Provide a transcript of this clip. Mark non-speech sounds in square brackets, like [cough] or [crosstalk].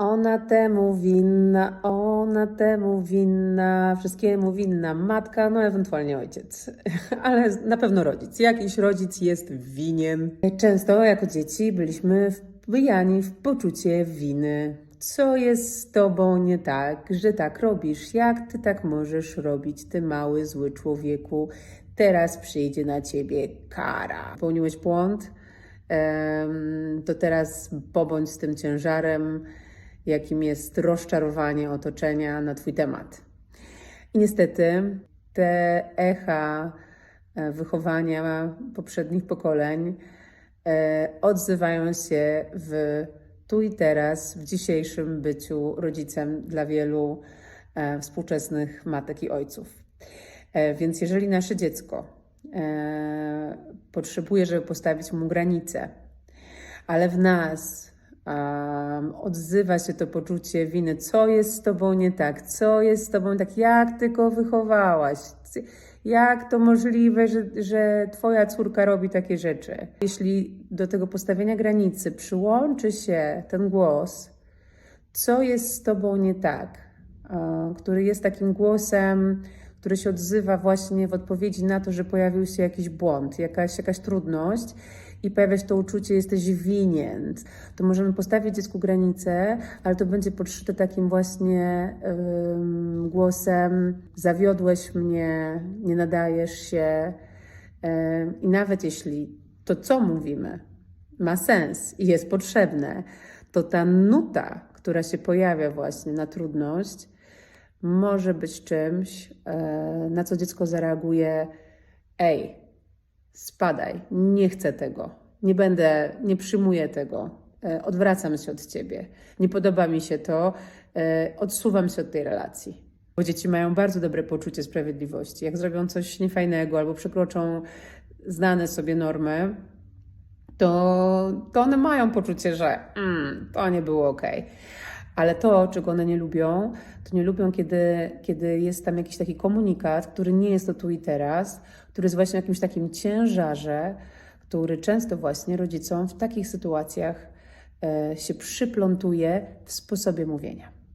Ona temu winna, ona temu winna, wszystkiemu winna matka, no ewentualnie ojciec, [laughs] ale na pewno rodzic. Jakiś rodzic jest winien. Często jako dzieci byliśmy wbijani w poczucie winy. Co jest z tobą nie tak, że tak robisz? Jak ty tak możesz robić, ty mały, zły człowieku? Teraz przyjdzie na ciebie kara. Popełniłeś błąd, to teraz pobądź z tym ciężarem, jakim jest rozczarowanie otoczenia na Twój temat. I niestety te echa e, wychowania poprzednich pokoleń e, odzywają się w tu i teraz, w dzisiejszym byciu rodzicem dla wielu e, współczesnych matek i ojców. Więc jeżeli nasze dziecko potrzebuje, żeby postawić mu granice, ale w nas odzywa się to poczucie winy. Co jest z tobą nie tak? Co jest z tobą tak? Jak ty go wychowałaś? Jak to możliwe, że, że twoja córka robi takie rzeczy? Jeśli do tego postawienia granicy przyłączy się ten głos, co jest z tobą nie tak, e, który jest takim głosem, który się odzywa właśnie w odpowiedzi na to, że pojawił się jakiś błąd, jakaś, jakaś trudność i pojawia się to uczucie, jesteś winien. To możemy postawić dziecku granicę, ale to będzie podszyte takim właśnie ym, głosem: zawiodłeś mnie, nie nadajesz się. Ym, I nawet jeśli to, co mówimy, ma sens i jest potrzebne, to ta nuta, która się pojawia właśnie na trudność, może być czymś, e, na co dziecko zareaguje: Ej, spadaj, nie chcę tego, nie będę, nie przyjmuję tego, e, odwracam się od ciebie, nie podoba mi się to, e, odsuwam się od tej relacji. Bo dzieci mają bardzo dobre poczucie sprawiedliwości. Jak zrobią coś niefajnego albo przekroczą znane sobie normy, to, to one mają poczucie, że mm, to nie było ok. Ale to, czego one nie lubią, to nie lubią, kiedy, kiedy jest tam jakiś taki komunikat, który nie jest to tu i teraz, który jest właśnie jakimś takim ciężarze, który często właśnie rodzicom w takich sytuacjach e, się przyplątuje w sposobie mówienia.